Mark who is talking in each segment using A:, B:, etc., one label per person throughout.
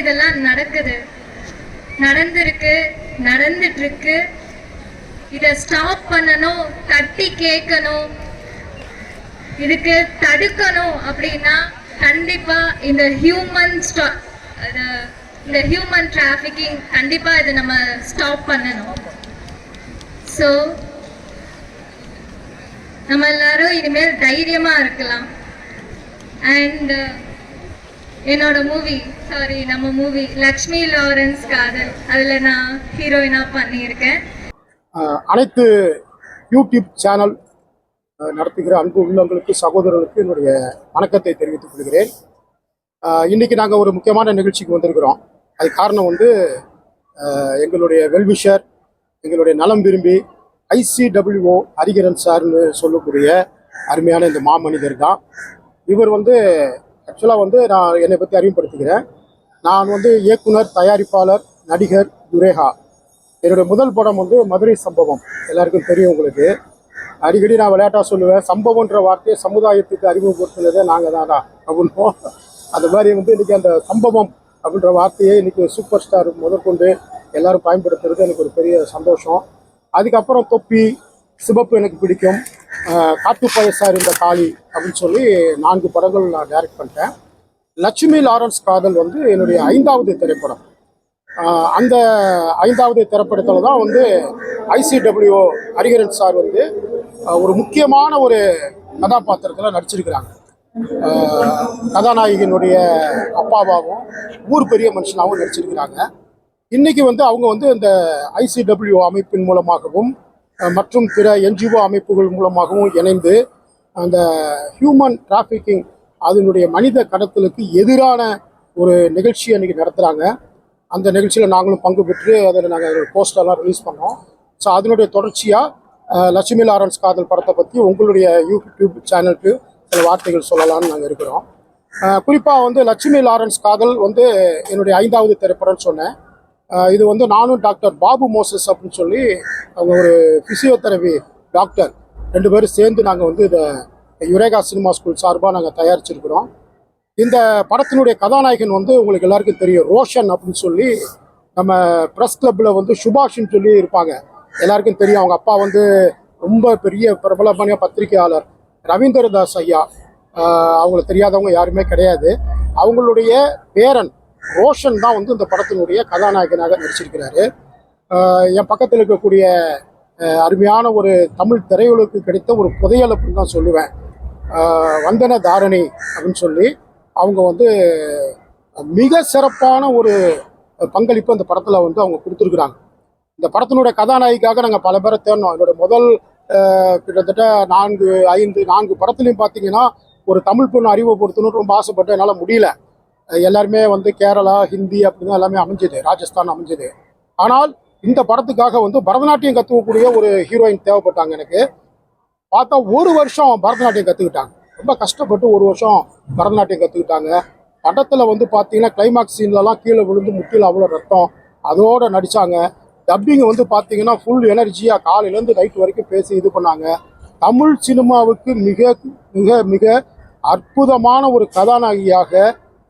A: இதெல்லாம் நடக்குது. நடந்திருக்கு நடந்துட்டு இருக்கு இதை ஸ்டாப் பண்ணணும் தட்டி கேட்கணும். இதுக்கு தடுக்கணும் அப்படின்னா கண்டிப்பா இந்த ஹியூமன் இந்த ஹியூமன் டிராஃபிக்கிங் கண்டிப்பா இதை நம்ம ஸ்டாப் பண்ணணும். ஸோ நம்ம எல்லாரும் இனிமேல் தைரியமா இருக்கலாம். அண்ட் என்னோட மூவி சாரி நம்ம மூவி லக்ஷ்மி லாரன்ஸ் காதல். அதில் நான் ஹீரோயினா பண்ணியிருக்கேன்.
B: அனைத்து யூடியூப் சேனல் நடத்துகிற அன்பு உள்ளவங்களுக்கு சகோதரர்களுக்கு என்னுடைய வணக்கத்தை தெரிவித்துக் கொள்கிறேன். இன்னைக்கு நாங்கள் ஒரு முக்கியமான நிகழ்ச்சிக்கு வந்திருக்கிறோம். அது காரணம் வந்து எங்களுடைய வெல்விஷர் எங்களுடைய நலம் விரும்பி ஐசிடபிள்யூஓ ஹரிகரன் சார்னு சொல்லக்கூடிய அருமையான இந்த மாமனிதர் தான். இவர் வந்து ஆக்சுவலாக வந்து நான் என்னை பற்றி அறிமுகப்படுத்திக்கிறேன். நான் வந்து இயக்குனர் தயாரிப்பாளர் நடிகர் துரேகா. என்னுடைய முதல் படம் வந்து மதுரை சம்பவம். எல்லாருக்கும் தெரியும் உங்களுக்கு. அடிக்கடி நான் விளையாட்டாக சொல்லுவேன். சம்பவம்ன்ற வார்த்தையை சமுதாயத்துக்கு அறிமுகப்படுத்தினதே நாங்கள் தானா? அப்படின்னோம் அந்த மாதிரி வந்து இன்றைக்கி அந்த சம்பவம் அப்படின்ற வார்த்தையை இன்றைக்கி சூப்பர் ஸ்டார் முதற்கொண்டு எல்லோரும் பயன்படுத்துறது எனக்கு ஒரு பெரிய சந்தோஷம். அதுக்கப்புறம் தொப்பி சிவப்பு எனக்கு பிடிக்கும். காட்டுப்பாய சார் இந்த காளி அப்படின்னு சொல்லி நான்கு படங்கள் நான் டைரக்ட் பண்ணிட்டேன். லட்சுமி லாரன்ஸ் காதல் வந்து என்னுடைய ஐந்தாவது திரைப்படம். அந்த ஐந்தாவது திரைப்படத்தில் தான் வந்து ஐசிடபிள்யூ ஹரிகரன் சார் வந்து ஒரு முக்கியமான ஒரு கதாபாத்திரத்தில் நடிச்சிருக்கிறாங்க. ஆஹ் கதாநாயகனுடைய அப்பாவாகவும் ஊர் பெரிய மனுஷனாகவும் நடிச்சிருக்கிறாங்க. இன்றைக்கி வந்து அவங்க வந்து இந்த ஐசிடபிள்யூ அமைப்பின் மூலமாகவும் மற்றும் பிற என்ஜிஓ அமைப்புகள் மூலமாகவும் இணைந்து அந்த ஹியூமன் டிராஃபிக்கிங் அதனுடைய மனித கடத்தலுக்கு எதிரான ஒரு நிகழ்ச்சி அன்றைக்கி நடத்துகிறாங்க அந்த நிகழ்ச்சியில் நாங்களும் பங்கு பெற்று அதில் நாங்கள் போஸ்டர்லாம் ரிலீஸ் பண்ணோம். ஸோ அதனுடைய தொடர்ச்சியாக லட்சுமி லாரன்ஸ் காதல் படத்தை பற்றி உங்களுடைய யூடியூப் சேனலுக்கு சில வார்த்தைகள் சொல்லலாம்னு நாங்கள் இருக்கிறோம். குறிப்பாக வந்து லட்சுமி லாரன்ஸ் காதல் வந்து என்னுடைய ஐந்தாவது திரைப்படம்னு சொன்னேன். இது வந்து நானும் டாக்டர் பாபு மோசஸ் அப்படின்னு சொல்லி அவங்க ஒரு ஃபிசியோதெரபி டாக்டர் ரெண்டு பேரும் சேர்ந்து நாங்கள் வந்து இதை யுரேகா சினிமா ஸ்கூல் சார்பாக நாங்கள் தயாரிச்சிருக்கிறோம். இந்த படத்தினுடைய கதாநாயகன் வந்து உங்களுக்கு எல்லாருக்கும் தெரியும் ரோஷன் அப்படின்னு சொல்லி நம்ம ப்ரெஸ் கிளப்பில் வந்து சுபாஷ்னு சொல்லி இருப்பாங்க. எல்லாருக்கும் தெரியும் அவங்க அப்பா வந்து ரொம்ப பெரிய பிரபலமான பத்திரிகையாளர் ரவீந்திர தாஸ் ஐயா. ஆஹ் அவங்கள தெரியாதவங்க யாருமே கிடையாது. அவங்களுடைய பேரன் ரோஷன் தான் வந்து இந்த படத்தினுடைய கதாநாயகனாக நடிச்சிருக்கிறாரு. என் பக்கத்தில் இருக்கக்கூடிய அருமையான ஒரு தமிழ் திரையுலகுக்கு கிடைத்த ஒரு புதையல் அப்படின்னு தான் சொல்லுவேன். வந்தன தாரணி அப்படின்னு சொல்லி அவங்க வந்து மிக சிறப்பான ஒரு பங்களிப்பு அந்த படத்தில் வந்து அவங்க கொடுத்துருக்குறாங்க. இந்த படத்தினுடைய கதாநாயகிக்காக நாங்கள் பல பேரை தேடணும். என்னுடைய முதல் கிட்டத்தட்ட நான்கு ஐந்து நான்கு படத்துலையும் பார்த்தீங்கன்னா ஒரு தமிழ் பொண்ணு அறிமுகப்படுத்தணும்னு ரொம்ப ஆசைப்பட்டு என்னால் முடியல. எல்லாருமே வந்து கேரளா ஹிந்தி அப்படின்னு எல்லாமே அமைஞ்சது ராஜஸ்தான் அமைஞ்சது. ஆனால் இந்த படத்துக்காக வந்து பரதநாட்டியம் கற்றுக்கக்கூடிய ஒரு ஹீரோயின் தேவைப்பட்டாங்க எனக்கு. பார்த்தா ஒரு வருஷம் பரதநாட்டியம் கற்றுக்கிட்டாங்க ரொம்ப கஷ்டப்பட்டு ஒரு வருஷம் பரதநாட்டியம் கற்றுக்கிட்டாங்க படத்தில் வந்து பார்த்தீங்கன்னா கிளைமாக்ஸ் சீன்லலாம் கீழே விழுந்து முட்டியில் அவ்வளோ ரத்தம். அதோடு நடித்தாங்க டப்பிங் வந்து பார்த்தீங்கன்னா ஃபுல் எனர்ஜியாக காலையிலேருந்து நைட் வரைக்கும் பேசி இது பண்ணாங்க. தமிழ் சினிமாவுக்கு மிக மிக மிக அற்புதமான ஒரு கதாநாயகியாக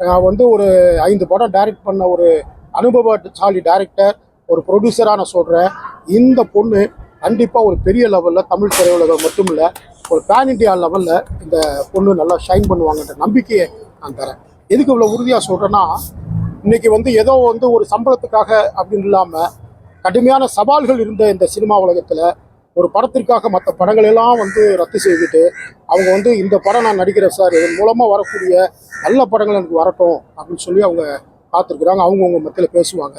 B: நான் வந்து ஒரு ஐந்து படம் டைரக்ட் பண்ண ஒரு அனுபவசாலி டைரக்டர் ஒரு ப்ரொடியூசராக நான் சொல்கிறேன் இந்த பொண்ணு கண்டிப்பாக ஒரு பெரிய லெவலில் தமிழ் திரையுலகம் மட்டும் இல்லை ஒரு பேன் இண்டியா லெவலில் இந்த பொண்ணு நல்லா ஷைன் பண்ணுவாங்கன்ற நம்பிக்கையை நான் தரேன் எதுக்கு இவ்வளோ உறுதியாக சொல்கிறேன்னா இன்றைக்கி வந்து ஏதோ வந்து ஒரு சம்பளத்துக்காக அப்படின்னு இல்லாமல் கடுமையான சவால்கள் இருந்த இந்த சினிமா உலகத்தில் ஒரு படத்திற்காக மற்ற படங்கள் எல்லாம் வந்து ரத்து செய்துட்டு அவங்க வந்து இந்த படம் நான் நடிக்கிறேன் சார் இதன் மூலமாக வரக்கூடிய நல்ல படங்கள் எனக்கு வரட்டும் அப்படின்னு சொல்லி அவங்க காத்திருக்கிறாங்க. அவங்கவுங்க மத்தியில் பேசுவாங்க.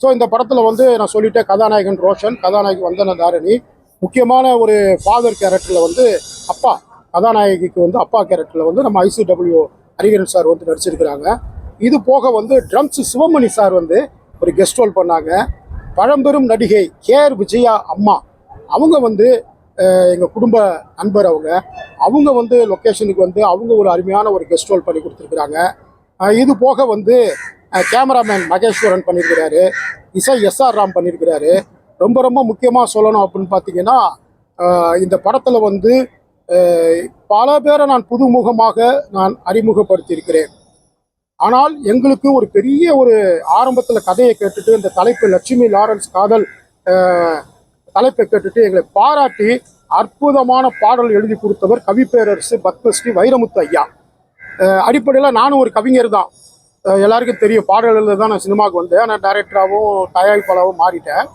B: ஸோ இந்த படத்தில் வந்து நான் சொல்லிட்டேன் கதாநாயகன் ரோஷன் கதாநாயகி வந்தன தாரணி. முக்கியமான ஒரு ஃபாதர் கேரக்டரில் வந்து அப்பா கதாநாயகிக்கு வந்து அப்பா கேரக்டரில் வந்து நம்ம ஐசிடபிள்யூ ஹரிகரன் சார் வந்து நடிச்சிருக்கிறாங்க. இது போக வந்து ட்ரம்ஸ் சிவமணி சார் வந்து ஒரு கெஸ்ட் ரோல் பண்ணாங்க. பழம்பெரும் நடிகை கேஆர் விஜயா அம்மா. அவங்க வந்து எங்கள் குடும்ப நண்பர் அவங்க அவங்க வந்து லொக்கேஷனுக்கு வந்து அவங்க ஒரு அருமையான ஒரு கெஸ்ட் ரோல் பண்ணி கொடுத்துருக்குறாங்க. இது போக வந்து கேமராமேன் மகேஸ்வரன் பண்ணியிருக்கிறாரு இசை எஸ்ஆர் ராம் பண்ணியிருக்கிறாரு ரொம்ப ரொம்ப முக்கியமாக சொல்லணும் அப்படின்னு பார்த்தீங்கன்னா இந்த படத்தில் வந்து பல பேரை நான் புதுமுகமாக நான் அறிமுகப்படுத்தியிருக்கிறேன். ஆனால் எங்களுக்கு ஒரு பெரிய ஒரு ஆரம்பத்தில் கதையை கேட்டுட்டு இந்த தலைப்பு லட்சுமி லாரன்ஸ் காதல் தலைப்பை கேட்டுட்டு எங்களை பாராட்டி அற்புதமான பாடல் எழுதி கொடுத்தவர் கவிப்பேரரசு பத்மஸ்ரீ வைரமுத்து ஐயா. அடிப்படையில் நானும் ஒரு கவிஞர் தான். எல்லாருக்கும் தெரியும் பாடல் எழுத தான் நான் சினிமாவுக்கு வந்தேன். நான் டைரக்டராகவும் தயாரிப்பாளராகவும் மாறிட்டேன்.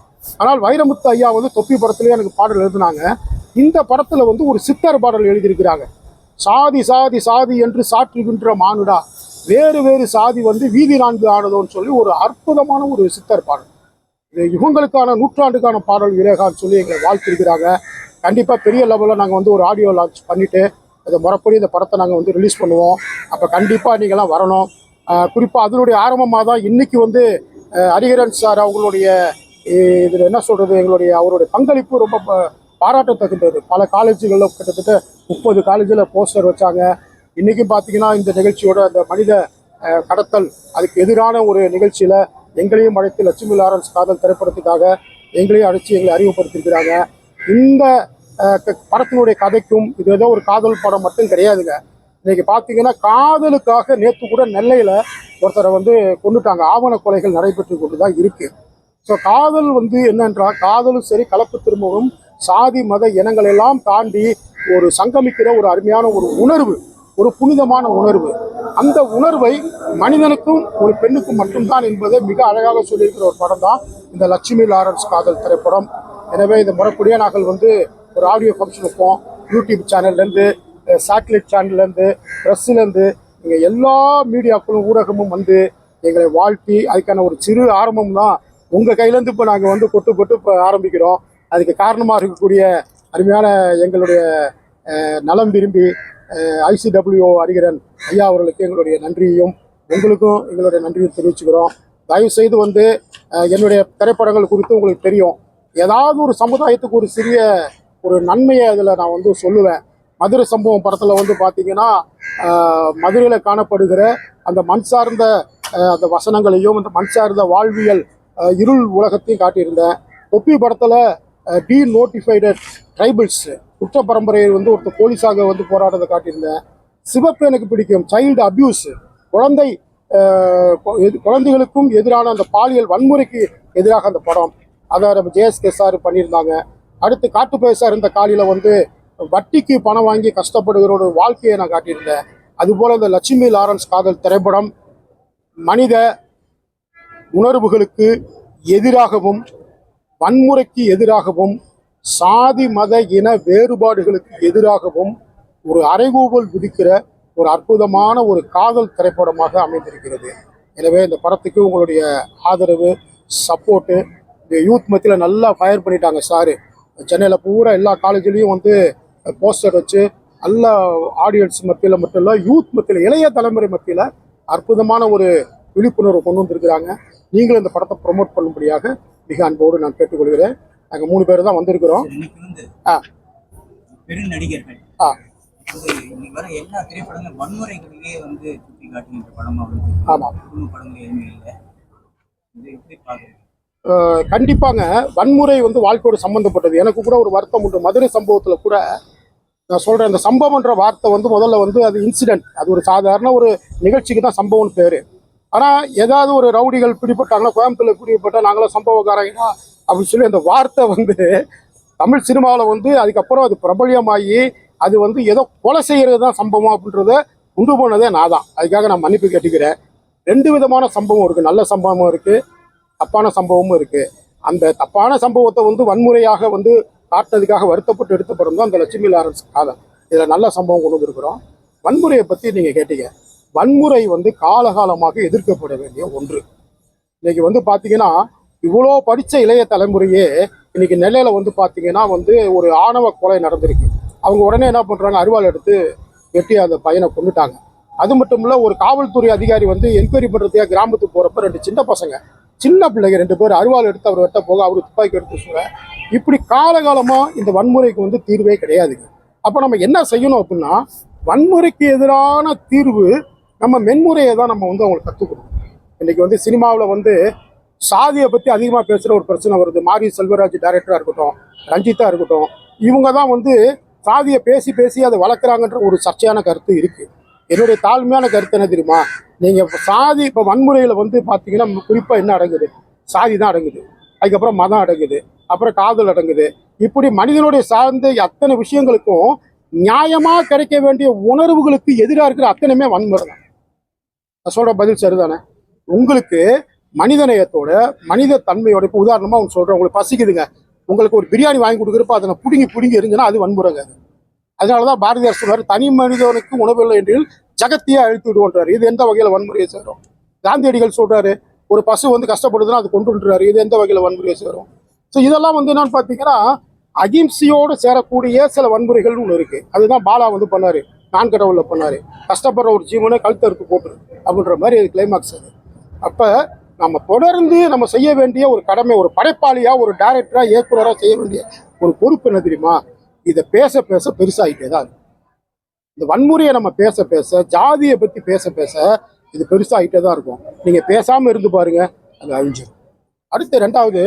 B: ஆனால் வைரமுத்து ஐயா வந்து தொப்பி படத்துலேயே எனக்கு பாடல் எழுதினாங்க. இந்த படத்தில் வந்து ஒரு சித்தர் பாடல் எழுதியிருக்கிறாங்க. சாதி சாதி சாதி என்று சாற்றுகின்ற மானுடா. வேறு வேறு சாதி வந்து வீதி நான்கு ஆனதோன்னு சொல்லி ஒரு அற்புதமான ஒரு சித்தர் பாடல். இவங்களுக்கான நூற்றாண்டுக்கான பாடல் விவேகான்னு சொல்லி எங்களை வாழ்த்திருக்கிறாங்க. கண்டிப்பாக பெரிய லெவலில் நாங்கள் வந்து ஒரு ஆடியோ லான்ச் பண்ணிவிட்டு அதை முறைப்படி இந்த படத்தை நாங்கள் வந்து ரிலீஸ் பண்ணுவோம். அப்போ கண்டிப்பாக நீங்களாம் வரணும். குறிப்பாக அதனுடைய ஆரம்பமாக தான் இன்றைக்கி வந்து ஹரிஹரன் சார் அவங்களுடைய இதில் என்ன சொல்கிறது எங்களுடைய அவருடைய பங்களிப்பு ரொம்ப ப- பாராட்டத்தகுந்தது. பல காலேஜுகளில் கிட்டத்தட்ட முப்பது காலேஜில் போஸ்டர் வச்சாங்க. இன்றைக்கும் பார்த்தீங்கன்னா இந்த நிகழ்ச்சியோட அந்த மனித கடத்தல் அதுக்கு எதிரான ஒரு நிகழ்ச்சியில் எங்களையும் அழைத்து லட்சுமி லாரன்ஸ் காதல் திரைப்படத்துக்காக எங்களையும் அழைச்சி எங்களை அறிமுகப்படுத்தியிருக்கிறாங்க. இந்த க- படத்தினுடைய கதைக்கும் இது ஏதோ ஒரு காதல் படம் மட்டும் கிடையாதுங்க. இன்னைக்கு பார்த்தீங்கன்னா காதலுக்காக நேற்று கூட நெல்லையில் ஒருத்தரை வந்து கொண்டுட்டாங்க. ஆவண கொலைகள் நடைபெற்று கொண்டு தான் இருக்குது ஸோ காதல் வந்து என்னன்றால் காதலும் சரி கலப்பு திருமணம் சாதி மத இனங்கள் எல்லாம் தாண்டி ஒரு சங்கமிக்கிற ஒரு அருமையான ஒரு உணர்வு. ஒரு புனிதமான உணர்வு. அந்த உணர்வை மனிதனுக்கும் ஒரு பெண்ணுக்கும் மட்டும்தான் என்பதை மிக அழகாக சொல்லியிருக்கிற ஒரு படம் தான் இந்த லட்சுமி லாரன்ஸ் காதல் திரைப்படம். எனவே இந்த முறைப்படியாக நாங்கள் வந்து ஒரு ஆடியோ ஃபங்க்ஷன் வைப்போம் யூடியூப் சேனல்லேருந்து சேட்டலைட் சேனல்லேருந்து ப்ரெஸ்ஸுலேருந்து இங்கே எல்லா மீடியாக்களும் ஊடகமும் வந்து எங்களை வாழ்த்தி அதுக்கான ஒரு சிறு ஆரம்பம் தான் உங்கள் கையிலேருந்து இப்போ நாங்கள் வந்து கொட்டு கொட்டு இப்போ ஆரம்பிக்கிறோம். அதுக்கு காரணமாக இருக்கக்கூடிய அருமையான எங்களுடைய நலம் விரும்பி ஐசிடபிள்யூ அறிகிறன் ஐயா அவர்களுக்கு எங்களுடைய நன்றியையும் உங்களுக்கும் எங்களுடைய நன்றியும் தெரிவிச்சுக்கிறோம். தயவு செய்து வந்து என்னுடைய திரைப்படங்கள் குறித்து உங்களுக்கு தெரியும். ஏதாவது ஒரு சமுதாயத்துக்கு ஒரு சிறிய ஒரு நன்மையை அதில் நான் வந்து சொல்லுவேன். மதுரை சம்பவம் படத்தில் வந்து பார்த்தீங்கன்னா மதுரையில் காணப்படுகிற அந்த மண் சார்ந்த அந்த வசனங்களையும் அந்த மண் சார்ந்த வாழ்வியல் இருள் உலகத்தையும் காட்டியிருந்தேன். தொப்பி படத்தில் டி நோட்டிஃபைடு ட்ரைபிள்ஸ் குற்ற பரம்பரையை வந்து ஒருத்தர் போலீஸாக வந்து போராடுறதை காட்டியிருந்தேன். சிவப்பு எனக்கு பிடிக்கும். சைல்டு அபியூஸ் குழந்தை எது- குழந்தைகளுக்கும் எதிரான அந்த பாலியல் வன்முறைக்கு எதிராக அந்த படம். அதை நம்ம ஜேஎஸ்கே சார் பண்ணியிருந்தாங்க. அடுத்து காட்டு இருந்த காலையில் வந்து வட்டிக்கு பணம் வாங்கி கஷ்டப்படுகிற ஒரு வாழ்க்கையை நான் காட்டியிருந்தேன். அதுபோல் இந்த லட்சுமி லாரன்ஸ் காதல் திரைப்படம் மனித உணர்வுகளுக்கு எதிராகவும் வன்முறைக்கு எதிராகவும் சாதி மத இன வேறுபாடுகளுக்கு எதிராகவும் ஒரு அறைகூவல் விதிக்கிற ஒரு அற்புதமான ஒரு காதல் திரைப்படமாக அமைந்திருக்கிறது. எனவே இந்த படத்துக்கு உங்களுடைய ஆதரவு சப்போர்ட்டு இந்த யூத் மத்தியில் நல்லா ஃபயர் பண்ணிட்டாங்க சாரு சென்னையில் பூரா எல்லா காலேஜ்லேயும் வந்து போஸ்டர் வச்சு நல்ல ஆடியன்ஸ் மத்தியில் மட்டும் இல்லை யூத் மத்தியில் இளைய தலைமுறை மத்தியில் அற்புதமான ஒரு விழிப்புணர்வு கொண்டு வந்திருக்கிறாங்க. நீங்களும் இந்த படத்தை ப்ரொமோட் பண்ணும்படியாக மிக அன்போடு நான் கேட்டுக்கொள்கிறேன். நாங்கள் மூணு பேர் தான் வந்திருக்கிறோம். ஆ.
C: பெருநடிகர்கள்
B: ஆ.
C: வந்து இன்னைக்கு வர எல்லா திரைப்படங்களும் வன்முறைகளிலேயே வந்து சுட்டி காட்டுகின்ற படமா வந்து
B: ஆமாம்
C: குடும்ப படங்கள் எதுவுமே இல்லை. இது எப்படி பாக்குறீங்க
B: அஹ் கண்டிப்பாங்க வன்முறை வந்து வாழ்க்கையோட சம்பந்தப்பட்டது. எனக்கு கூட ஒரு வருத்தம் உண்டு. மதுரை சம்பவத்தில் கூட நான் சொல்கிறேன் இந்த சம்பவம்ன்ற வார்த்தை வந்து முதல்ல வந்து அது இன்சிடென்ட் அது ஒரு சாதாரண ஒரு நிகழ்ச்சிக்கு தான் சம்பவம்னு பேர். ஆனால் ஏதாவது ஒரு ரவுடிகள் பிடிபட்டாங்கன்னா கோயம்புத்தூர்ல பிடிபட்டா நாங்களாம் சம்பவக்காரங்களா அப்படின்னு சொல்லி அந்த வார்த்தை வந்து தமிழ் சினிமாவில் வந்து அதுக்கப்புறம் அது பிரபல்யமாகி அது வந்து ஏதோ கொலை செய்கிறது தான் சம்பவம் அப்படின்றத உண்டு போனதே நான் தான் அதுக்காக நான் மன்னிப்பு கேட்டுக்கிறேன். ரெண்டு விதமான சம்பவம் இருக்குது நல்ல சம்பவமும் இருக்குது தப்பான சம்பவமும் இருக்குது அந்த தப்பான சம்பவத்தை வந்து வன்முறையாக வந்து காட்டினதுக்காக வருத்தப்பட்டு எடுத்த படம் தான் அந்த லட்சுமி லாரன்ஸ் காதல். இதில் நல்ல சம்பவம் கொண்டு வந்திருக்கிறோம். வன்முறையை பற்றி நீங்கள் கேட்டீங்க. வன்முறை வந்து காலகாலமாக எதிர்க்கப்பட வேண்டிய ஒன்று. இன்னைக்கு வந்து பார்த்தீங்கன்னா இவ்வளோ படித்த இளைய தலைமுறையே இன்னைக்கு நெல்லையில் வந்து பார்த்தீங்கன்னா வந்து ஒரு ஆணவ கொலை நடந்திருக்கு. அவங்க உடனே என்ன பண்ணுறாங்க அருவாள் எடுத்து வெட்டி அந்த பையனை கொண்டுட்டாங்க அது மட்டும் இல்லை ஒரு காவல்துறை அதிகாரி வந்து என்கொயரி பண்ணுறதுக்காக கிராமத்துக்கு போகிறப்ப ரெண்டு சின்ன பசங்க சின்ன பிள்ளைங்க ரெண்டு பேர் அருவாள் எடுத்து அவர் வெட்ட போக அவர் துப்பாக்கி எடுத்து சொல்ல இப்படி காலகாலமாக இந்த வன்முறைக்கு வந்து தீர்வே கிடையாதுங்க. அப்போ நம்ம என்ன செய்யணும் அப்படின்னா வன்முறைக்கு எதிரான தீர்வு நம்ம மென்முறையை தான் நம்ம வந்து அவங்களுக்கு கற்றுக் கொடுக்கணும் வந்து சினிமாவில் வந்து சாதியை பற்றி அதிகமாக பேசுகிற ஒரு பிரச்சனை வருது. மாரி செல்வராஜ் டைரக்டராக இருக்கட்டும் ரஞ்சித்தாக இருக்கட்டும் இவங்க தான் வந்து சாதியை பேசி பேசி அதை வளர்க்குறாங்கன்ற ஒரு சர்ச்சையான கருத்து இருக்குது என்னுடைய தாழ்மையான கருத்து என்ன தெரியுமா? நீங்கள் சாதி இப்போ வன்முறையில் வந்து பார்த்தீங்கன்னா குறிப்பாக என்ன அடங்குது? சாதி தான் அடங்குது. அதுக்கப்புறம் மதம் அடங்குது. அப்புறம் காதல் அடங்குது. இப்படி மனிதனுடைய சார்ந்த அத்தனை விஷயங்களுக்கும் நியாயமாக கிடைக்க வேண்டிய உணர்வுகளுக்கு எதிராக இருக்கிற அத்தனையுமே வன்முறை தான். நான் சொல்கிற பதில் சரிதானே? உங்களுக்கு மனிதநேயத்தோட மனித தன்மையோட இப்போ உதாரணமாக அவங்க சொல்கிறேன் உங்களுக்கு பசிக்குதுங்க. உங்களுக்கு ஒரு பிரியாணி வாங்கி கொடுக்குறப்ப அதை பிடுங்கி பிடுங்கி இருந்துன்னா அது வன்முறைங்க அது. அதனாலதான் பாரதியார் சொல்றாரு தனி மனிதனுக்கு உணவில்லை என்று ஜகத்தையே அழித்து விடுவோன்றார். இது எந்த வகையில் வன்முறையை சேரும்? காந்தியடிகள் சொல்கிறாரு ஒரு பசு வந்து கஷ்டப்படுதுன்னா அது கொண்டுன்றாரு இது எந்த வகையில் வன்முறையை சேரும்? ஸோ இதெல்லாம் வந்து என்னன்னு பார்த்தீங்கன்னா அகிம்சையோடு சேரக்கூடிய சில வன்முறைகள்னு ஒன்று இருக்கு. அதுதான் பாலா வந்து பண்ணாரு. நான் கடவுள்ல பண்ணாரு. கஷ்டப்படுற ஒரு ஜீவனை கழுத்தறுத்து போட்டுரு அப்படின்ற மாதிரி அது கிளைமாக்ஸ் அது. அப்போ நம்ம தொடர்ந்து நம்ம செய்ய வேண்டிய ஒரு கடமை ஒரு படைப்பாளியாக ஒரு டைரக்டராக இயக்குனராக செய்ய வேண்டிய ஒரு பொறுப்பு என்ன தெரியுமா? இதை பேச பேச பெருசாகிட்டே தான் இந்த வன்முறையை நம்ம பேச பேச ஜாதியை பற்றி பேச பேச இது பெருசாகிட்டே தான் இருக்கும். நீங்கள் பேசாமல் இருந்து பாருங்கள் அது அழிஞ்சிடும் அடுத்து ரெண்டாவது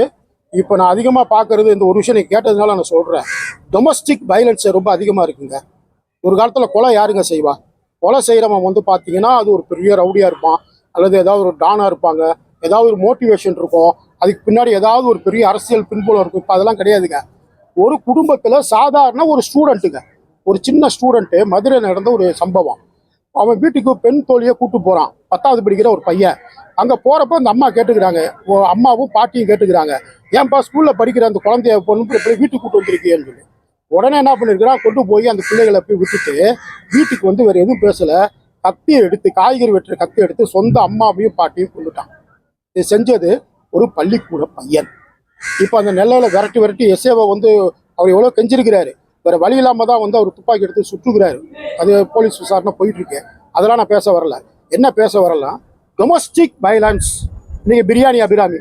B: இப்போ நான் அதிகமாக பார்க்கறது இந்த ஒரு விஷயம் நீங்கள் கேட்டதுனால நான் சொல்கிறேன் டொமஸ்டிக் வயலன்ஸ் ரொம்ப அதிகமாக இருக்குங்க. ஒரு காலத்தில் கொலை யாருங்க செய்வா? கொலை செய்கிறவன் வந்து பார்த்தீங்கன்னா அது ஒரு பெரிய ரவுடியாக இருப்பான். அல்லது ஏதாவது ஒரு டானாக இருப்பாங்க. ஏதாவது ஒரு மோட்டிவேஷன் இருக்கும். அதுக்கு பின்னாடி ஏதாவது ஒரு பெரிய அரசியல் பின்புலம் இருக்கும். இப்போ அதெல்லாம் கிடையாதுங்க. ஒரு குடும்பத்தில் சாதாரண ஒரு ஸ்டூடெண்ட்டுங்க ஒரு சின்ன ஸ்டூடெண்ட்டு மதுரை நடந்த ஒரு சம்பவம். அவன் வீட்டுக்கு பெண் தோழியை கூட்டு போகிறான் பத்தாவது படிக்கிற ஒரு பையன். அங்கே போகிறப்ப அந்த அம்மா கேட்டுக்கிறாங்க. ஓ, அம்மாவும் பாட்டியும் கேட்டுக்கிறாங்க. ஏன்பா ஸ்கூலில் படிக்கிற அந்த குழந்தைய பொண்ணு போய் வீட்டுக்கு கூட்டு வந்திருக்கியேன்னு சொல்லி. உடனே என்ன பண்ணிருக்கிறான் கொண்டு போய் அந்த பிள்ளைகளை போய் விட்டுட்டு வீட்டுக்கு வந்து வேறு எதுவும் பேசலை. கத்தியை எடுத்து காய்கறி வெட்டுற கத்தி எடுத்து சொந்த அம்மாவையும் பாட்டியும் கொண்டுட்டான். இது செஞ்சது ஒரு பள்ளிக்கூட பையன். இப்போ அந்த நெல்லையில் விரட்டி விரட்டி எஸ்ஏவை வந்து அவர் எவ்வளோ கெஞ்சிருக்கிறாரு. வேறு வழி இல்லாமல் தான் வந்து அவர் துப்பாக்கி எடுத்து சுற்றுகிறாரு அது போலீஸ் விசாரணை போயிட்டுருக்கு அதெல்லாம் நான் பேச வரல. என்ன பேச வரலாம்? டொமஸ்டிக் வயலன்ஸ் இன்னைக்கு பிரியாணி அபிராமி.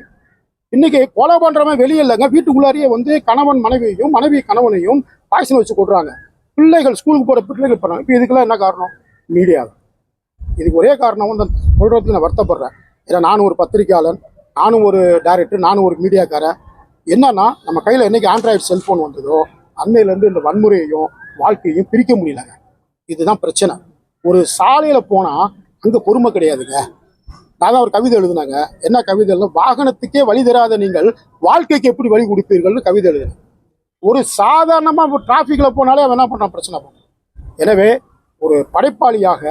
B: இன்னைக்கு கொலை பண்ணுறவன் வெளியே இல்லைங்க. வீட்டுக்குள்ளாரியே வந்து கணவன் மனைவியையும் மனைவி கணவனையும் பாய்ச்சல் வச்சு கொடுறாங்க பிள்ளைகள் ஸ்கூலுக்கு போகிற பிள்ளைகள் பண்ணாங்க இப்போ இதுக்கெல்லாம் என்ன காரணம்? மீடியா இதுக்கு ஒரே காரணம் வந்து சொல்றதுக்கு நான் வருத்தப்படுறேன். ஏன்னா நானும் ஒரு பத்திரிக்கையாளன் நானும் ஒரு டைரக்டர் நானும் ஒரு மீடியாக்காரன். என்னன்னா நம்ம கையில் என்னைக்கு ஆண்ட்ராய்டு செல்ஃபோன் வந்ததோ அன்னையிலேருந்து இந்த வன்முறையையும் வாழ்க்கையையும் பிரிக்க முடியலங்க. இதுதான் பிரச்சனை. ஒரு சாலையில் போனால் அங்கே பொறுமை கிடையாதுங்க. நான் தான் ஒரு கவிதை எழுதுனாங்க. என்ன கவிதை வாகனத்துக்கே வழி தராத நீங்கள் வாழ்க்கைக்கு எப்படி வழி கொடுப்பீர்கள்னு கவிதை எழுதுனேன் ஒரு சாதாரணமாக டிராஃபிக்கில் போனாலே அவன் என்ன பண்ணான் பிரச்சனை பண்ணும் எனவே ஒரு படைப்பாளியாக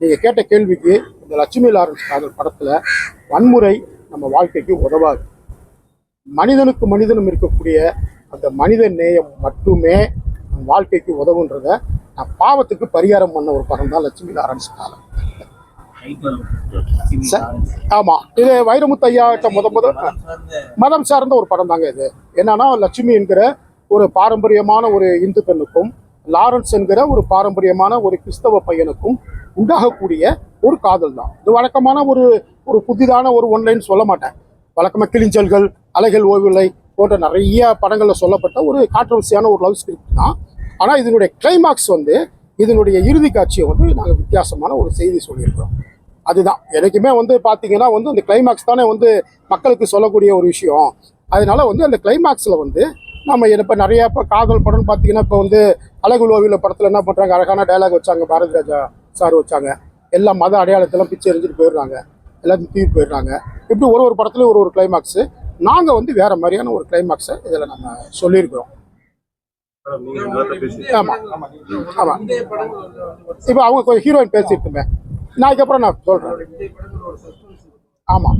B: நீங்கள் கேட்ட கேள்விக்கு இந்த லட்சுமி லாரன்ஸ் காதல் படத்தில் வன்முறை நம்ம வாழ்க்கைக்கு உதவாது. மனிதனுக்கு மனிதனும் இருக்கக்கூடிய அந்த மனித நேயம் மட்டுமே நம் வாழ்க்கைக்கு உதவுன்றத நான் பாவத்துக்கு பரிகாரம் பண்ண ஒரு படம் தான் லட்சுமி லாரன்ஸ் காலம் சார். ஆமா இது வைரமுத்து ஐயா கிட்ட முத முத மதம் சார்ந்த ஒரு படம் தாங்க இது. என்னன்னா லட்சுமி என்கிற ஒரு பாரம்பரியமான ஒரு இந்து பெண்ணுக்கும் லாரன்ஸ் என்கிற ஒரு பாரம்பரியமான ஒரு கிறிஸ்தவ பையனுக்கும் உண்டாகக்கூடிய ஒரு காதல் தான். இது வழக்கமான ஒரு ஒரு புதிதான ஒரு ஒன்லைன் சொல்ல மாட்டேன். வழக்கமாக கிளிஞ்சல்கள் அலைகள் ஓய்வில்லை போன்ற நிறைய படங்களில் சொல்லப்பட்ட ஒரு கான்ட்ரவர்சியான ஒரு லவ் ஸ்கிரிப்ட் தான். ஆனால் இதனுடைய கிளைமாக்ஸ் வந்து இதனுடைய இறுதி காட்சியை வந்து நாங்கள் வித்தியாசமான ஒரு செய்தி சொல்லியிருக்கிறோம். அதுதான். எனக்குமே வந்து பார்த்தீங்கன்னா வந்து அந்த கிளைமாக்ஸ் தானே வந்து மக்களுக்கு சொல்லக்கூடிய ஒரு விஷயம். அதனால வந்து அந்த கிளைமாக்ஸில் வந்து நம்ம இப்போ நிறைய இப்போ காதல் படம்னு பார்த்தீங்கன்னா இப்போ வந்து அழகு ஓவியில படத்தில் என்ன பண்ணுறாங்க அழகான டயலாக் வச்சாங்க. பாரதி ராஜா சார் வச்சாங்க. எல்லா மத அடையாளத்தெல்லாம் பிச்சை எறிஞ்சிட்டு போயிடுறாங்க. எல்லாத்தையும் தூக்கி போயிடுறாங்க. இப்படி ஒரு ஒரு படத்துலையும் ஒரு ஒரு கிளைமாக்ஸு நாங்கள் வந்து வேற மாதிரியான ஒரு கிளைமாக்ஸை இதில் நம்ம சொல்லியிருக்கிறோம். ஆமாம் ஆமாம் இப்போ அவங்க கொஞ்சம் ஹீரோயின் பேசிட்டுமே. நான் அதுக்கப்புறம் நான் சொல்கிறேன் ஆமாம்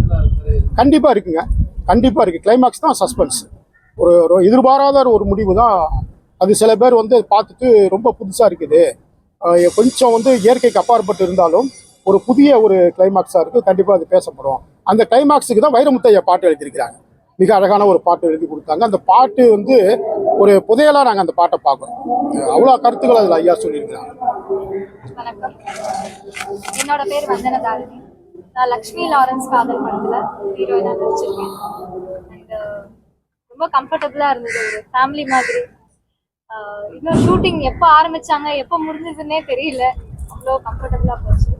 B: கண்டிப்பாக இருக்குங்க. கண்டிப்பாக இருக்குது கிளைமாக்ஸ் தான் சஸ்பென்ஸ் ஒரு ஒரு எதிர்பாராத ஒரு முடிவு தான். அது சில பேர் வந்து பார்த்துட்டு ரொம்ப புதுசாக இருக்குது. கொஞ்சம் வந்து இயற்கைக்கு அப்பாற்பட்டு இருந்தாலும் ஒரு புதிய ஒரு கிளைமாக்ஸாக இருக்குது கண்டிப்பாக அது பேசப்படும். அந்த கிளைமாக்ஸுக்கு தான் வைரமுத்தையா பாட்டு எழுதியிருக்கிறாங்க. மிக அழகான ஒரு பாட்டு எழுதி கொடுத்தாங்க. அந்த பாட்டு வந்து ஒரு புதையலாக நாங்கள் அந்த பாட்டை பார்க்குறோம். அவ்வளோ கருத்துக்கள் அதில் ஐயா சொல்லியிருக்கிறாங்க.
D: வணக்கம். என்னோட பேர் வந்தனதாரிணி நான் லக்ஷ்மி லாரன்ஸ் காதல் படத்துல ஹீரோயினா நடிச்சிருக்கேன். அண்ட் ரொம்ப கம்ஃபர்டபுளா இருந்தது ஒரு ஃபேமிலி மாதிரி. ஆஹ் இன்னும் ஷூட்டிங் எப்போ ஆரம்பிச்சாங்க எப்போ முடிஞ்சதுன்னே தெரியல. அவ்வளோ கம்ஃபர்டபுளா போச்சு.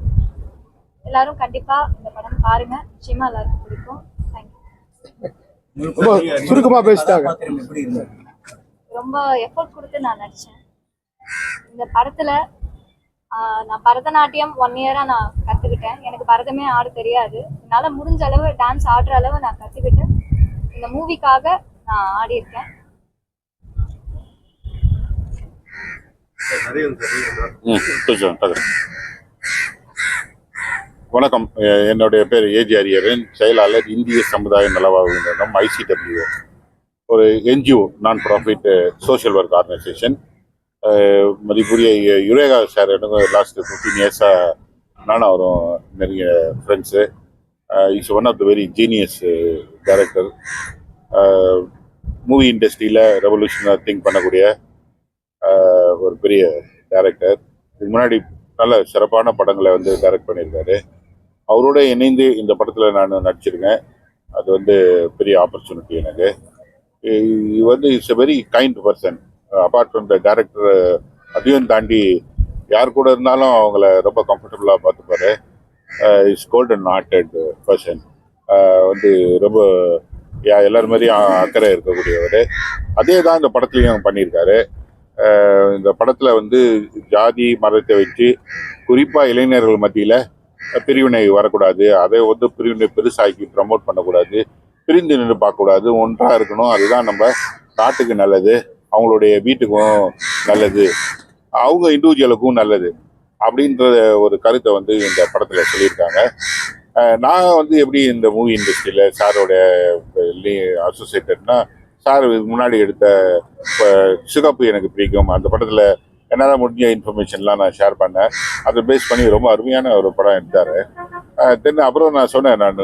D: எல்லாரும் கண்டிப்பா இந்த படம் பாருங்க. நிச்சயமா எல்லாருக்கும் பிடிக்கும். தேங்க்யூ
B: ரொம்ப சுருக்கமா பேசிட்டாங்க.
D: ரொம்ப எஃபோர்ட் கொடுத்து நான் நடித்தேன் இந்த படத்தில் நான் பரதநாட்டியம் ஒன் இயராக நான் கற்றுக்கிட்டேன் எனக்கு பரதமே ஆட தெரியாது. என்னால் முடிஞ்ச அளவு டான்ஸ் ஆடுற அளவு நான் கற்றுக்கிட்டு இந்த மூவிக்காக நான் ஆடியிருக்கேன்.
E: ம், வணக்கம். என்னுடைய பேர் ஏஜி அரியரன் செயலாளர் இந்திய சமுதாய நலவாழ்வு ஐசிடபிள்யூ ஒரு NGO non profit social work organisation மதிப்புரிய eureka sir எனக்கு லாஸ்ட் ஃபிஃப்டீன் இயர்ஸாக நானும் அவரும் நிறைய friends is one of the very genius director movie இண்டஸ்ட்ரியில் ரெவல்யூஷனாக திங்க் பண்ணக்கூடிய uh, ஒரு பெரிய டேரக்டர் இதுக்கு முன்னாடி நல்ல சிறப்பான படங்களை வந்து டைரக்ட் பண்ணியிருக்காரு. அவரோட இணைந்து இந்த படத்தில் நான் நடிச்சிருக்கேன். அது வந்து பெரிய ஆப்பர்ச்சுனிட்டி எனக்கு. வந்து it's a very kind person apart from the director அதையும் தாண்டி யார் கூட இருந்தாலும் அவங்கள ரொம்ப கம்ஃபர்டபுளாக பார்த்துப்பாரு. இஸ் கோல்டன் ஹார்ட்டட் பர்சன் வந்து ரொம்ப யா- எல்லார் மாதிரியும் அக்கறை இருக்கக்கூடியவர். அதே தான் இந்த படத்துலையும் பண்ணியிருக்காரு. இந்த படத்தில் வந்து ஜாதி மதத்தை வச்சு குறிப்பாக இளைஞர்கள் மத்தியில் பிரிவினை வரக்கூடாது. அதை வந்து பிரிவினை பெருசாக்கி ப்ரமோட் பண்ணக்கூடாது. பிரிந்து நின்று பார்க்கக்கூடாது ஒன்றாக இருக்கணும் அதுதான் நம்ம நாட்டுக்கு நல்லது அவங்களுடைய வீட்டுக்கும் நல்லது அவங்க இண்டிவிஜுவலுக்கும் நல்லது அப்படின்ற ஒரு கருத்தை வந்து இந்த படத்தில் சொல்லியிருக்காங்க. நான் வந்து எப்படி இந்த மூவி இண்டஸ்ட்ரியில் சாரோட அசோசியேட்டட்னா சார் முன்னாடி எடுத்த இப்போ சிகப்பு எனக்கு பிடிக்கும். அந்த படத்தில் என்னால் முடிஞ்ச இன்ஃபர்மேஷன்லாம் நான் ஷேர் பண்ணேன். அதை பேஸ் பண்ணி ரொம்ப அருமையான ஒரு படம் எடுத்தார். தென் அப்புறம் நான் சொன்னேன் நான்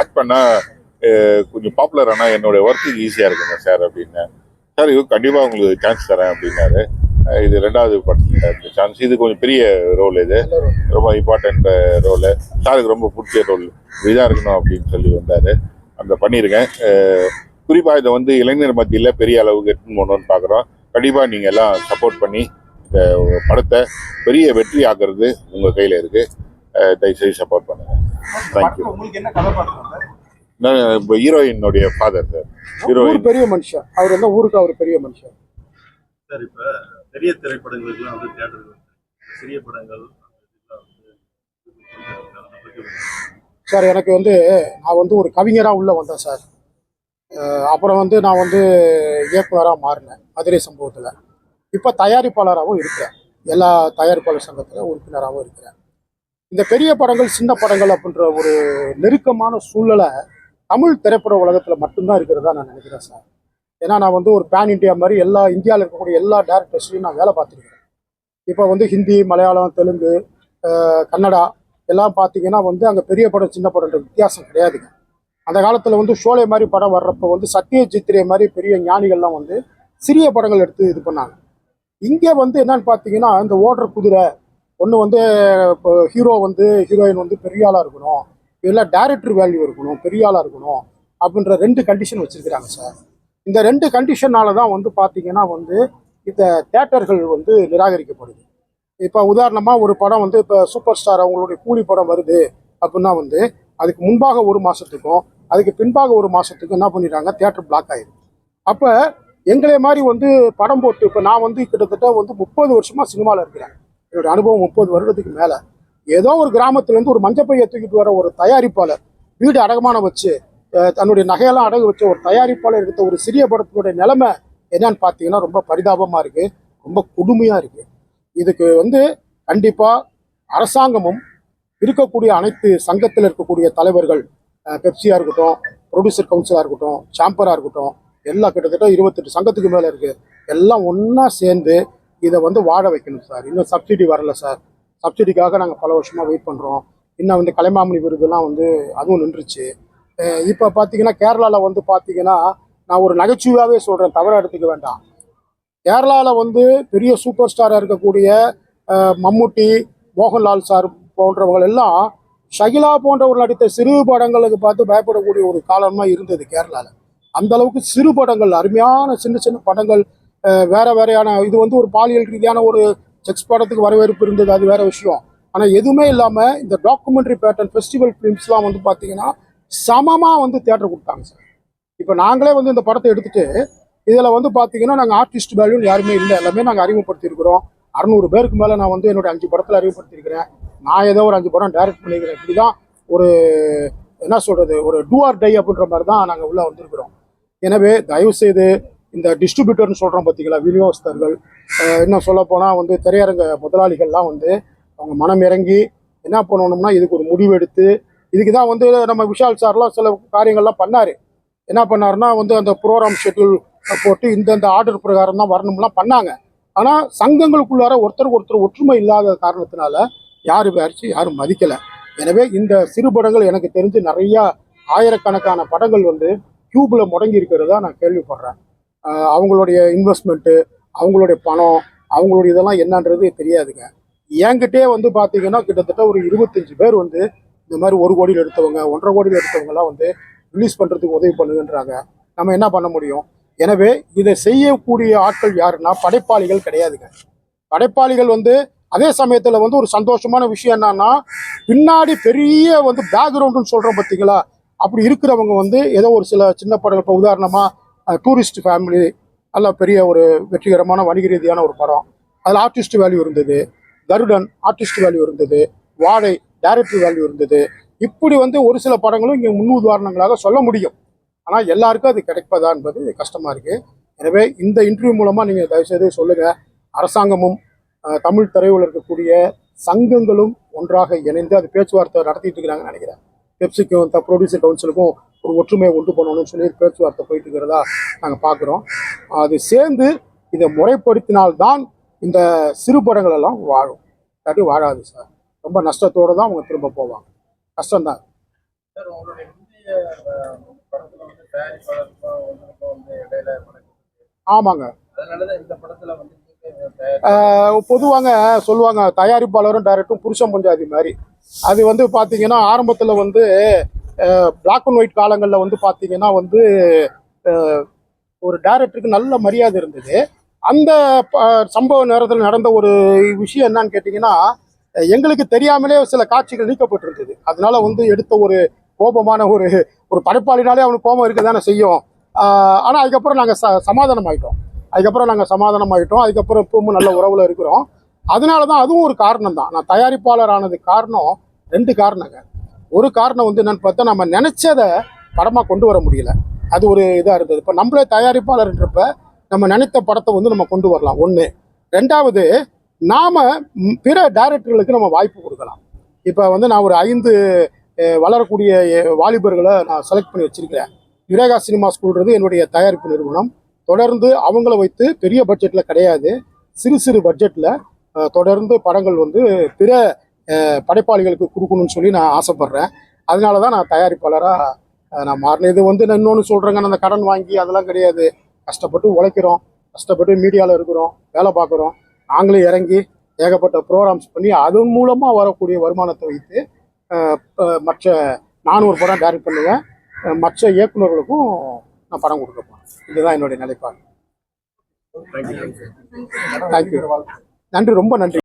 E: ஆக்ட் பண்ணால் கொஞ்சம் பாப்புலர் ஆனால் என்னுடைய ஒர்க்கு ஈஸியாக இருக்குங்க சார் அப்படின்னேன் சார் இது கண்டிப்பாக உங்களுக்கு சான்ஸ் தரேன் அப்படின்னாரு. இது ரெண்டாவது படத்தில் சான்ஸ் இது கொஞ்சம் பெரிய ரோல் இது. ரொம்ப இம்பார்ட்டண்ட் ரோலு சாருக்கு ரொம்ப பிடிச்ச ரோல் இதாக இருக்கணும் அப்படின்னு சொல்லி வந்தார். அந்த பண்ணியிருக்கேன் குறிப்பாக இதை வந்து இளைஞர் மத்தியில் பெரிய அளவுக்கு எடுத்துன்னு போகணும்னு பார்க்குறோம் கண்டிப்பாக நீங்கள் எல்லாம் சப்போர்ட் பண்ணி இந்த படத்தை பெரிய வெற்றி ஆக்குறது உங்கள் கையில் இருக்குது தயவுசெய்து சப்போர்ட் பண்ணுங்கள் தேங்க்யூ இப்போ ஹீரோயினுடைய ஃபாதர் சார் ஹீரோயின்.
B: பெரிய மனுஷன். அவர் வந்து ஊருக்கு அவர் பெரிய மனுஷன்?
F: சார் இப்ப பெரிய திரைப்படங்களுக்குலாம் வந்து தியேட்டர் சிறிய படங்கள்
B: சார் எனக்கு வந்து நான் வந்து ஒரு கவிஞராக உள்ளே வந்தேன் சார் அப்புறம் வந்து நான் வந்து இயக்குனராக மாறினேன் மதுரை சம்பவத்தில். இப்போ தயாரிப்பாளராகவும் இருக்கிறேன். எல்லா தயாரிப்பாளர் சங்கத்தில் உறுப்பினராகவும் இருக்கிறேன். இந்த பெரிய படங்கள் சின்ன படங்கள் அப்படின்ற ஒரு நெருக்கமான சூழலை தமிழ் திரைப்பட உலகத்தில் மட்டும்தான் இருக்கிறதா நான் நினைக்கிறேன் சார். ஏன்னா நான் வந்து ஒரு பேன் இந்தியா மாதிரி எல்லா இந்தியாவில் இருக்கக்கூடிய எல்லா டேரக்டர்ஸ்லையும் நான் வேலை பார்த்துருக்கேன் இப்போ வந்து ஹிந்தி மலையாளம் தெலுங்கு கன்னடா எல்லாம் பார்த்தீங்கன்னா வந்து அங்கே பெரிய படம் சின்ன படம்ன்ற வித்தியாசம் கிடையாதுங்க. அந்த காலத்தில் வந்து ஷோலே மாதிரி படம் வர்றப்போ வந்து சத்யஜித்ரே மாதிரி பெரிய ஞானிகள்லாம் வந்து சிறிய படங்கள் எடுத்து இது பண்ணாங்க. இங்கே வந்து என்னன்னு பார்த்தீங்கன்னா இந்த ஓடுற குதிரை ஒன்று வந்து இப்போ ஹீரோ வந்து ஹீரோயின் வந்து பெரிய ஆளாக இருக்கணும். இல்லை டேரக்டர் வேல்யூ இருக்கணும் பெரிய ஆளாக இருக்கணும் அப்படின்ற ரெண்டு கண்டிஷன் வச்சிருக்கிறாங்க சார் இந்த ரெண்டு கண்டிஷனால தான் வந்து பார்த்திங்கன்னா வந்து இந்த தேட்டர்கள் வந்து நிராகரிக்கப்படுது. இப்போ உதாரணமாக ஒரு படம் வந்து இப்போ சூப்பர் ஸ்டார் அவங்களுடைய கூலி படம் வருது அப்படின்னா வந்து அதுக்கு முன்பாக ஒரு மாதத்துக்கும் அதுக்கு பின்பாக ஒரு மாதத்துக்கும் என்ன பண்ணிடுறாங்க? தேட்டர் பிளாக் ஆயிடும் அப்போ எங்களை மாதிரி வந்து படம் போட்டு இப்போ நான் வந்து கிட்டத்தட்ட வந்து முப்பது வருஷமாக சினிமாவில் இருக்கிறேன். என்னுடைய அனுபவம் முப்பது வருடத்துக்கு மேலே. ஏதோ ஒரு கிராமத்துலேருந்து ஒரு மஞ்சப்பையை தூக்கிட்டு வர ஒரு தயாரிப்பாளர் வீடு அடகமான வச்சு தன்னுடைய நகையெல்லாம் அடகு வச்ச ஒரு தயாரிப்பாளர் எடுத்த ஒரு சிறிய படத்தினுடைய நிலைமை என்னன்னு பார்த்தீங்கன்னா ரொம்ப பரிதாபமாக இருக்குது ரொம்ப கொடுமையாக இருக்குது இதுக்கு வந்து கண்டிப்பாக அரசாங்கமும் இருக்கக்கூடிய அனைத்து சங்கத்தில் இருக்கக்கூடிய தலைவர்கள் பெப்சியாக இருக்கட்டும் ப்ரொடியூசர் கவுன்சிலாக இருக்கட்டும் சாம்பராக இருக்கட்டும் எல்லாம் கிட்டத்தட்ட இருபத்தெட்டு சங்கத்துக்கு மேலே இருக்குது எல்லாம் ஒன்றா சேர்ந்து இதை வந்து வாழ வைக்கணும் சார். இன்னும் சப்சிடி வரல சார். சப்சிடிக்காக நாங்கள் பல வருஷமாக வெயிட் பண்ணுறோம் இன்னும் வந்து கலைமாமணி விருதுலாம் வந்து அதுவும் நின்றுச்சு. இப்போ பார்த்தீங்கன்னா கேரளாவில் வந்து பார்த்தீங்கன்னா நான் ஒரு நகைச்சுவையாகவே சொல்கிறேன் தவறாக எடுத்துக்க வேண்டாம். கேரளாவில் வந்து பெரிய சூப்பர் ஸ்டாராக இருக்கக்கூடிய மம்முட்டி மோகன்லால் சார் போன்றவர்கள் எல்லாம் ஷகிலா போன்றவர் நடித்த சிறு படங்களுக்கு பார்த்து பயப்படக்கூடிய ஒரு காலமாக இருந்தது கேரளாவில் அந்த அளவுக்கு சிறு படங்கள் அருமையான சின்ன சின்ன படங்கள் வேற வேறையான இது வந்து ஒரு பாலியல் ரீதியான ஒரு செக்ஸ் படத்துக்கு வரவேற்பு இருந்தது அது வேற விஷயம். ஆனால் எதுவுமே இல்லாமல் இந்த டாக்குமெண்ட்ரி பேட்டர்ன் ஃபெஸ்டிவல் ஃபிலிம்ஸ்லாம் வந்து பார்த்தீங்கன்னா சமமாக வந்து தேட்டர் கொடுத்தாங்க சார். இப்போ நாங்களே வந்து இந்த படத்தை எடுத்துகிட்டு இதில் வந்து பார்த்தீங்கன்னா நாங்கள் ஆர்டிஸ்ட் வேல்யூன்னு யாருமே இல்லை. எல்லாமே நாங்கள் அறிமுகப்படுத்தியிருக்கிறோம். அறநூறு பேருக்கு மேலே நான் வந்து என்னுடைய அஞ்சு படத்தில் அறிமுகப்படுத்தியிருக்கிறேன். நான் ஏதோ ஒரு அஞ்சு படம் டைரக்ட் பண்ணியிருக்கிறேன் இப்படி தான் ஒரு என்ன சொல்கிறது ஒரு டூ ஆர் டை அப்படின்ற மாதிரி தான் நாங்கள் உள்ளே வந்திருக்கிறோம். எனவே தயவுசெய்து இந்த டிஸ்ட்ரிபியூட்டர்னு சொல்கிறோம் பார்த்தீங்களா விநியோகஸ்தர்கள் இன்னும் சொல்ல போனால் வந்து திரையரங்க முதலாளிகள்லாம் வந்து அவங்க மனம் இறங்கி என்ன பண்ணணும்னா இதுக்கு ஒரு முடிவு எடுத்து இதுக்கு தான் வந்து நம்ம விஷால் சார்லாம் சில காரியங்கள்லாம் பண்ணார். என்ன பண்ணாருன்னா வந்து அந்த ப்ரோக்ராம் ஷெட்யூல் போட்டு இந்தந்த ஆர்டர் பிரகாரம் தான் வரணும்லாம் பண்ணாங்க. ஆனால் சங்கங்களுக்குள்ளார ஒருத்தருக்கு ஒருத்தர் ஒற்றுமை இல்லாத காரணத்தினால யார் வேறிச்சு யாரும் மதிக்கலை. எனவே இந்த சிறு படங்கள் எனக்கு தெரிஞ்சு நிறையா ஆயிரக்கணக்கான படங்கள் வந்து கியூபில் முடங்கி இருக்கிறதா நான் கேள்விப்படுறேன். அவங்களுடைய இன்வெஸ்ட்மெண்ட்டு அவங்களுடைய பணம் அவங்களுடைய இதெல்லாம் என்னன்றது தெரியாதுங்க. என்கிட்டே வந்து பார்த்தீங்கன்னா கிட்டத்தட்ட ஒரு இருபத்தஞ்சு பேர் வந்து இந்த மாதிரி ஒரு கோடியில் எடுத்தவங்க ஒன்றரை கோடியில் எடுத்தவங்கலாம் வந்து ரிலீஸ் பண்ணுறதுக்கு உதவி பண்ணுங்கன்றாங்க நம்ம என்ன பண்ண முடியும்? எனவே இதை செய்யக்கூடிய ஆட்கள் யாருன்னா படைப்பாளிகள் கிடையாதுங்க. படைப்பாளிகள் வந்து அதே சமயத்தில் வந்து ஒரு சந்தோஷமான விஷயம் என்னன்னா பின்னாடி பெரிய வந்து பேக்ரவுண்டுன்னு சொல்கிறோம் பார்த்தீங்களா அப்படி இருக்கிறவங்க வந்து ஏதோ ஒரு சில சின்ன படங்கள் இப்போ உதாரணமாக டூரிஸ்ட் ஃபேமிலி நல்ல பெரிய ஒரு வெற்றிகரமான வணிக ரீதியான ஒரு படம். அதில் ஆர்டிஸ்ட் வேல்யூ இருந்தது. கருடன் ஆர்டிஸ்ட் வேல்யூ இருந்தது. வாழை டைரக்டர் வேல்யூ இருந்தது. இப்படி வந்து ஒரு சில படங்களும் இங்கே முன்னுதாரணங்களாக சொல்ல முடியும். ஆனால் எல்லாருக்கும் அது கிடைப்பதா என்பது கஷ்டமாக இருக்குது எனவே இந்த இன்டர்வியூ மூலமாக நீங்கள் தயவுசெய்து சொல்லுங்கள் அரசாங்கமும் தமிழ் திரையுலகில் இருக்கக்கூடிய சங்கங்களும் ஒன்றாக இணைந்து அது பேச்சுவார்த்தை நடத்திட்டு இருக்கிறாங்கன்னு நினைக்கிறேன். பெப்சிக்கும் த ப்ரொடியூசர் கவுன்சிலுக்கும் ஒரு ஒற்றுமையை உண்டு பண்ணணும்னு சொல்லி பேச்சுவார்த்தை போயிட்டு இருக்கிறதா நாங்கள் பார்க்குறோம் அது சேர்ந்து இதை முறைப்படுத்தினால்தான் இந்த சிறு படங்கள் எல்லாம் வாழும். இல்லாட்டி வாழாது சார். ரொம்ப நஷ்டத்தோடு தான் அவங்க திரும்ப போவாங்க. கஷ்டம்தான். ஆமாங்க.
F: இந்த படத்துல வந்து
B: பொதுவாங்க சொல்லுவாங்க தயாரிப்பாளரும் டைரக்டரும் புருஷன் பஞ்சாதி மாதிரி. அது வந்து பார்த்தீங்கன்னா ஆரம்பத்தில் வந்து பிளாக் அண்ட் ஒயிட் காலங்களில் வந்து பார்த்தீங்கன்னா வந்து ஒரு டேரக்டருக்கு நல்ல மரியாதை இருந்தது. அந்த ப- சம்பவ நேரத்தில் நடந்த ஒரு விஷயம் என்னன்னு கேட்டிங்கன்னா எங்களுக்கு தெரியாமலே சில காட்சிகள் நீக்கப்பட்டிருந்தது. அதனால வந்து எடுத்த ஒரு கோபமான ஒரு ஒரு படைப்பாளினாலே அவனுக்கு கோபம் இருக்க தானே செய்யும் ஆனால் அதுக்கப்புறம் நாங்கள் ச சமாதானம் ஆகிட்டோம் அதுக்கப்புறம் நாங்கள் சமாதானம் ஆகிட்டோம் அதுக்கப்புறம் இப்பவும் நல்ல உறவில் இருக்கிறோம். அதனால தான் அதுவும் ஒரு காரணம் தான் நான் தயாரிப்பாளர் ஆனது காரணம் ரெண்டு காரணங்க. ஒரு காரணம் வந்து என்னன்னு பார்த்தா நம்ம நினச்சதை படமாக கொண்டு வர முடியல. அது ஒரு இதாக இருந்தது. இப்போ நம்மளே தயாரிப்பாளர்ன்றப்ப நம்ம நினைத்த படத்தை வந்து நம்ம கொண்டு வரலாம். ஒன்று ரெண்டாவது நாம் பிற டைரக்டர்களுக்கு நம்ம வாய்ப்பு கொடுக்கலாம். இப்போ வந்து நான் ஒரு ஐந்து வளரக்கூடிய வாலிபர்களை நான் செலக்ட் பண்ணி வச்சுருக்கிறேன். யுரேகா சினிமா ஸ்கூல்ன்றது என்னுடைய தயாரிப்பு நிறுவனம். தொடர்ந்து அவங்கள வைத்து பெரிய பட்ஜெட்டில் கிடையாது. சிறு சிறு பட்ஜெட்டில் தொடர்ந்து படங்கள் வந்து பிற படைப்பாளிகளுக்கு கொடுக்கணும்னு சொல்லி நான் ஆசைப்பட்றேன். அதனால தான் நான் தயாரிப்பாளராக நான் மாறினேன். இது வந்து நான் இன்னொன்று சொல்கிறேங்க அந்த கடன் வாங்கி அதெல்லாம் கிடையாது. கஷ்டப்பட்டு உழைக்கிறோம் கஷ்டப்பட்டு மீடியாவில் இருக்கிறோம் வேலை பார்க்குறோம். நாங்களே இறங்கி ஏகப்பட்ட ப்ரோக்ராம்ஸ் பண்ணி அதன் மூலமாக வரக்கூடிய வருமானத்தை வைத்து மற்ற நானும் ஒரு படம் டைரக்ட் பண்ணுவேன். மற்ற இயக்குநர்களுக்கும் நான் படம் கொடுக்க போகிறேன் இதுதான் என்னுடைய நிலைப்பாடு. தேங்க்யூ நன்றி ரொம்ப நன்றி.